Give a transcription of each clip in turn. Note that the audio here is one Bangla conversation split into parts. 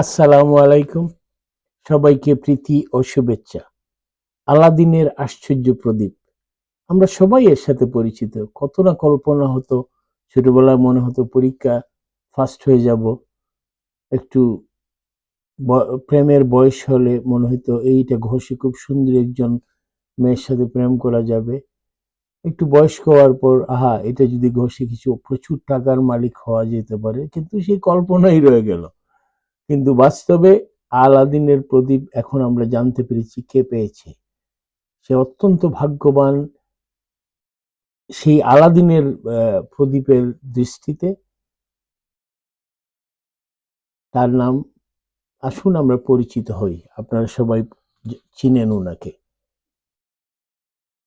আসসালামু আলাইকুম। সবাইকে প্রীতি ও শুভেচ্ছা। আলাদিনের আশ্চর্য প্রদীপ। আমরা সবাই এর সাথে পরিচিত। কত না কল্পনা হতো ছোটবেলায় মনে হতো পরীক্ষা ফার্স্ট হয়ে যাব। একটু প্রেমের বয়স হলে মনে হতো এইটা ঘষে খুব সুন্দর একজন মেয়ের সাথে প্রেম করা যাবে। একটু বয়স্ক হওয়ার পর, আহা, এটা যদি ঘষে কিছু প্রচুর টাকার মালিক হওয়া যেতে পারে, কিন্তু সেই কল্পনাই রয়ে গেল। কিন্তু বাস্তবে আলাদিনের প্রদীপ এখন আমরা জানতে পেরেছি কে পেয়েছে। সে অত্যন্ত ভাগ্যবান সেই আলাদিনের প্রদীপের দৃষ্টিতে। তার নাম, আসুন আমরা পরিচিত হই। আপনারা সবাই চিনেন ওনাকে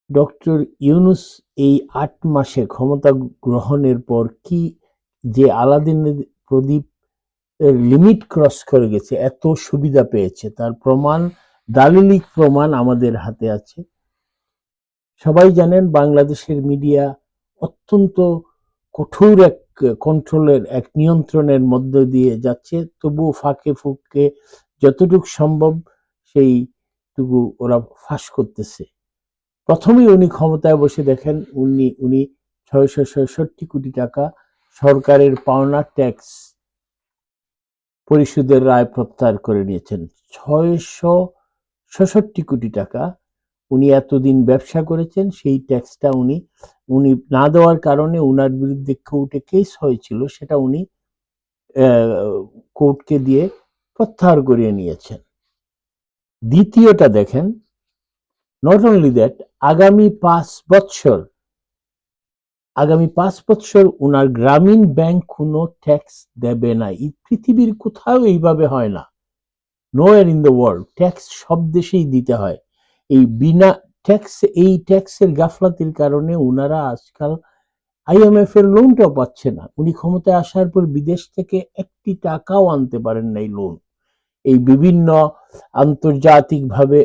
ডক্টর ইউনুস এই আট মাসে ক্ষমতা গ্রহণের পর কি যে আলাদিনের প্রদীপ লিমিট ক্রস করে গেছে, এত সুবিধা পেয়েছে। তার প্রমাণ, দালিলিক প্রমাণ আমাদের হাতে আছে। সবাই জানেন বাংলাদেশের মিডিয়া অত্যন্ত কঠোর এক কন্ট্রোলের এক নিয়ন্ত্রণের মধ্য দিয়ে যাচ্ছে। তবুও ফাঁকে ফুঁকে যতটুকু সম্ভব সেইটুকু ওরা ফাঁস করতেছে। প্রথমেই উনি ক্ষমতায় বসে দেখেন, উনি উনি ছয়শো ছয়ষট্টি কোটি টাকা সরকারের পাওনা ট্যাক্স পরিশোধের রায় প্রত্যাহার করে নিয়েছেন। ছয়শো ছষট্টি কোটি টাকা উনি এতদিন ব্যবসা করেছেন, সেই ট্যাক্সটা উনি উনি না দেওয়ার কারণে উনার বিরুদ্ধে কোর্টে কেস হয়েছিল, সেটা উনি কোর্টকে দিয়ে প্রত্যাহার করিয়ে নিয়েছেন। দ্বিতীয়টা দেখেন নট অনলি দ্যাট আগামী পাঁচ বৎসর আগামী পাঁচ বৎসর উনার গ্রামীণ ব্যাংক কোনো ট্যাক্স দেবে না। এই পৃথিবীর কোথাও এইভাবে হয় না। নো এর ইন দ্য ওয়ার্ল্ড ট্যাক্স সব দেশেই দিতে হয়। এই বিনা ট্যাক্স, এই ট্যাক্সের গাফলাতির কারণে উনারা আজকাল আইএমএফ এর লোনটাও পাচ্ছে না। উনি ক্ষমতায় আসার পর বিদেশ থেকে একটি টাকাও আনতে পারেন নাই লোন এই বিভিন্ন আন্তর্জাতিকভাবে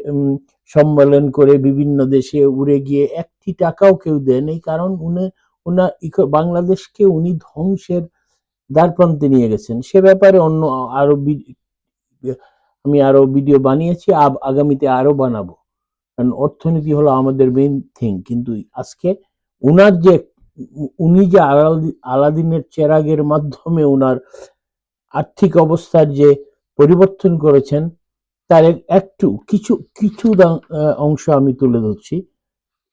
সম্মেলন করে বিভিন্ন দেশে উড়ে গিয়ে একটি টাকাও কেউ দেন এই কারণ উনি ইকো- বাংলাদেশকে উনি ধ্বংসের দ্বারপ্রান্তে নিয়ে গেছেন। সে ব্যাপারে অন্য আরও আমি আরও ভিডিও বানিয়েছি আগামীতে আরও বানাবো। কারণ অর্থনীতি হলো আমাদের মেইন থিং কিন্তু আজকে উনার যে, উনি যে আলাদি- আলাদিনের চেরাগের মাধ্যমে উনার আর্থিক অবস্থার যে পরিবর্তন করেছেন, তার এক- একটু, কিছু কিছু অংশ আমি তুলে ধরছি।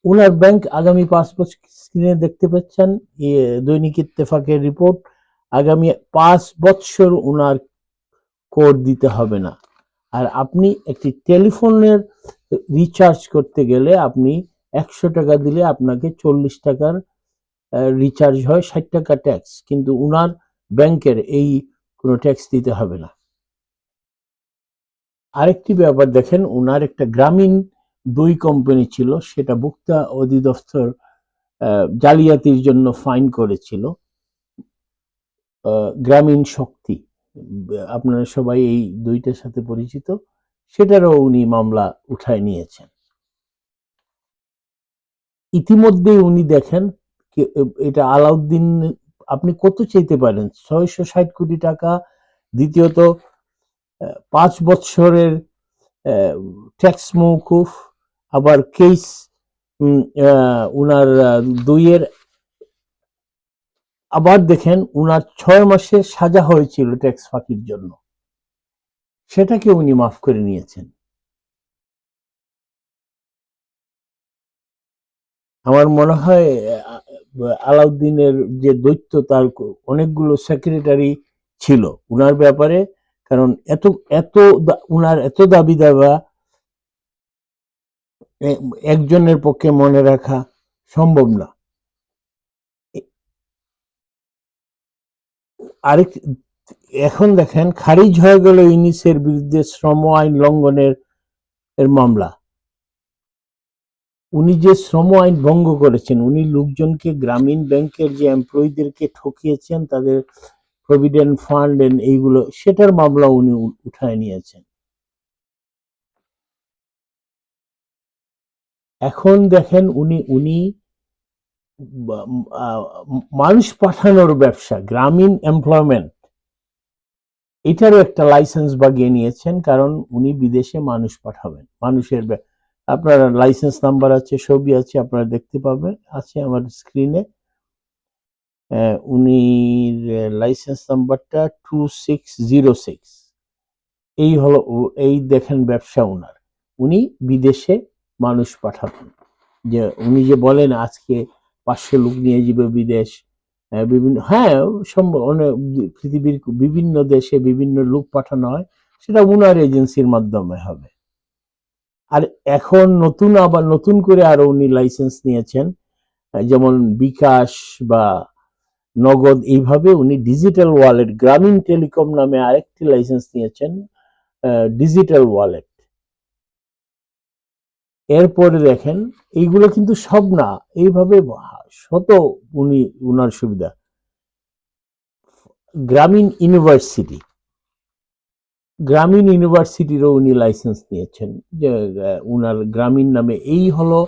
উনার ব্যাংক আগামী পাঁচ বছর স্ক্রিনে দেখতে পাচ্ছেন দৈনিক ইত্তেফাকের রিপোর্ট আগামী পাঁচ বৎসর উনার কোড দিতে হবে না। আর আপনি একটি টেলিফোনের রিচার্জ করতে গেলে আপনি একশো টাকা দিলে আপনাকে চল্লিশ টাকার রিচার্জ হয় ষাট টাকা ট্যাক্স কিন্তু উনার ব্যাংকের এই কোনো ট্যাক্স দিতে হবে না। আরেকটি ব্যাপার দেখেন, উনার একটা গ্রামীণ দুই কোম্পানি ছিল, সেটা ভোক্তা অধিদপ্তর জালিয়াতির জন্য ফাইন করেছিল। গ্রামীণ শক্তি, আপনারা সবাই এই দুইটার সাথে পরিচিত, সেটারও উনি মামলা উঠায় নিয়েছেন। ইতিমধ্যে উনি দেখেন এটা আলাউদ্দিন, আপনি কত চাইতে পারেন? ছয়শো ষাট কোটি টাকা, দ্বিতীয়ত পাঁচ বছরের ট্যাক্স মৌকুফ আবার কেস উনার দুইয়ের আবার দেখেন উনার ছয় মাসের সাজা হয়েছিল ট্যাক্স ফাঁকির জন্য। সেটাকে উনি মাফ করে নিয়েছেন। আমার মনে হয় আলাউদ্দিনের যে দৈত্য, তার অনেকগুলো সেক্রেটারি ছিল উনার ব্যাপারে, কারণ এত এত উনার এত দাবি দাবা একজনের পক্ষে মনে রাখা সম্ভব না। আরেক, এখন দেখেন খারিজ হয়ে গেল ইউনিসের বিরুদ্ধে শ্রম আইন লঙ্ঘনের এর মামলা। উনি যে শ্রম আইন ভঙ্গ করেছেন, উনি লোকজনকে গ্রামীণ ব্যাংকের যে এমপ্লয়ীদেরকে ঠকিয়েছেন, তাদের প্রভিডেন্ট ফান্ড এইগুলো, সেটার মামলা উনি উঠায় নিয়েছেন। এখন দেখেন উনি উনি মানুষ পাঠানোর ব্যবসা, গ্রামীণ এমপ্লয়মেন্ট এটারও একটা লাইসেন্স বাগিয়ে নিয়েছেন, কারণ উনি বিদেশে মানুষ পাঠাবেন। মানুষের আপনার লাইসেন্স নাম্বার আছে, ছবি আছে, আপনারা দেখতে পাবেন, আছে আমার স্ক্রিনে উনি লাইসেন্স নাম্বারটা টু সিক্স জিরো সিক্স এই হলো এই দেখেন ব্যবসা ওনার। উনি বিদেশে মানুষ পাঠাবেন। যে উনি যে বলেন আজকে পাঁচশো লোক নিয়ে যাবে বিদেশ বিভিন্ন হ্যাঁ সম্ভব, অনেক পৃথিবীর বিভিন্ন দেশে বিভিন্ন লোক পাঠানো হয়, সেটা উনার এজেন্সির মাধ্যমে হবে। আর এখন নতুন আবার নতুন করে আরও উনি লাইসেন্স নিয়েছেন, যেমন বিকাশ বা নগদ, এইভাবে উনি ডিজিটাল ওয়ালেট, গ্রামীণ টেলিকম নামে আরেকটি লাইসেন্স নিয়েছেন ডিজিটাল ওয়ালেট। এরপরে দেখেন, এইগুলো কিন্তু সব না, এইভাবে শত উনি, উনার সুবিধা। গ্রামীণ ইউনিভার্সিটি। গ্রামীণ ইউনিভার্সিটিরও উনি লাইসেন্স নিয়েছেন যে উনার গ্রামীণ নামে এই হলো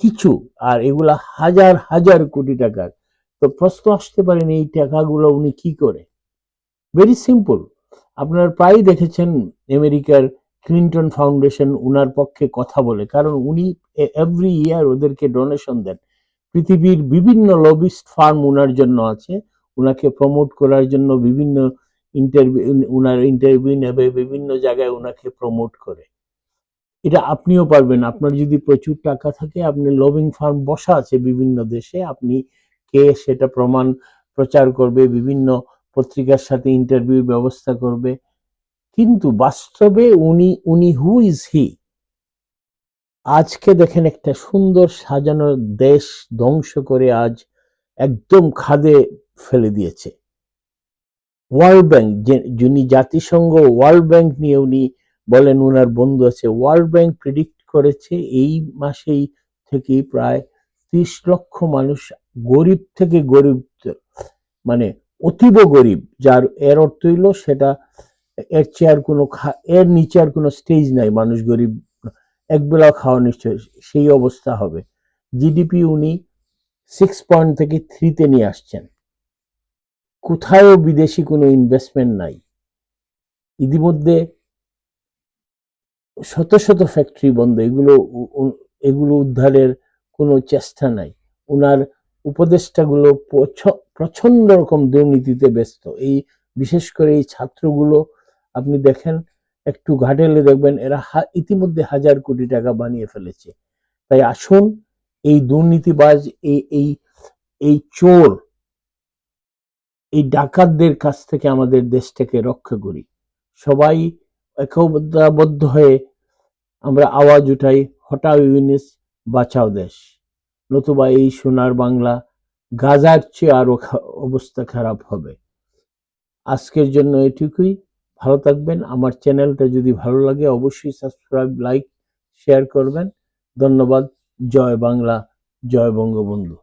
কিছু, আর এগুলা হাজার হাজার কোটি টাকার। তো প্রশ্ন আসতে পারেন এই টাকাগুলো উনি কি করে? ভেরি সিম্পল আপনার প্রায়ই দেখেছেন আমেরিকার ক্লিন্টন ফাউন্ডেশন উনার পক্ষে কথা বলে, কারণ উনি এভরি ইয়ার ওদেরকে ডোনেশন দেন। পৃথিবীর বিভিন্ন লবিস্ট ফার্ম উনার জন্য আছে, উনাকে প্রমোট করার জন্য বিভিন্ন ইন্টারভিউ উনার ইন্টারভিউ নেবে, বিভিন্ন জায়গায় উনাকে প্রমোট করে। এটা আপনিও পারবেন, আপনার যদি প্রচুর টাকা থাকে, আপনি লবিং ফার্ম বসা আছে বিভিন্ন দেশে, আপনি কে সেটা প্রমাণ, প্রচার করবে, বিভিন্ন পত্রিকার সাথে ইন্টারভিউ ব্যবস্থা করবে। কিন্তু বাস্তবে উনি উনি হু ইজ হি আজকে দেখেন একটা সুন্দর সাজানো দেশ ধ্বংস করে আজ একদম খাদে ফেলে দিয়েছে। ওয়ার্ল্ড ব্যাংক যিনি জাতিসংঘ ওয়ার্ল্ড ব্যাংক নিয়ে উনি বলেন, উনার বন্ধু আছে ওয়ার্ল্ড ব্যাংক প্রেডিক্ট করেছে এই মাসেই থেকে প্রায় ত্রিশ লক্ষ মানুষ গরিব থেকে গরিব মানে অতীব গরিব, যার এর অর্থ হইল সেটা এর চেয়ে আর কোনো এর নিচে আর কোনো স্টেজ নাই, মানুষ গরিব একবেলা খাওয়া নিশ্চয় সেই অবস্থা হবে। জিডিপি উনি সিক্স পয়েন্ট থেকে থ্রিতে নিয়ে আসছেন। কোথায়ও বিদেশি কোনো ইনভেস্টমেন্ট নাই। ইতিমধ্যে শত শত ফ্যাক্টরি বন্ধ, এগুলো এগুলো উদ্ধারের কোনো চেষ্টা নাই। ওনার উপদেষ্টাগুলো প্রচ- প্রচণ্ড রকম দুর্নীতিতে ব্যস্ত। এই, বিশেষ করে এই ছাত্রগুলো আপনি দেখেন, একটু ঘাটেলে দেখবেন এরা ইতিমধ্যে হাজার কোটি টাকা বানিয়ে ফেলেছে। তাই আসুন, এই দুর্নীতিবাজ, এই এই এই চোর, এই ডাকাতদের কাছ থেকে আমাদের দেশটাকে রক্ষা করি। সবাই একতাবদ্ধ হয়ে আমরা আওয়াজ উঠাই, হটাও ইউনিস, বাঁচাও দেশ। নতুবা এই সোনার বাংলা, গাজার চেয়ে আরও অবস্থা খারাপ হবে। আজকের জন্য এটুকুই। ভালো থাকবেন। আমার চ্যানেলটা যদি ভালো লাগে অবশ্যই সাবস্ক্রাইব, লাইক, শেয়ার করবেন। ধন্যবাদ। জয় বাংলা, জয় বঙ্গবন্ধু।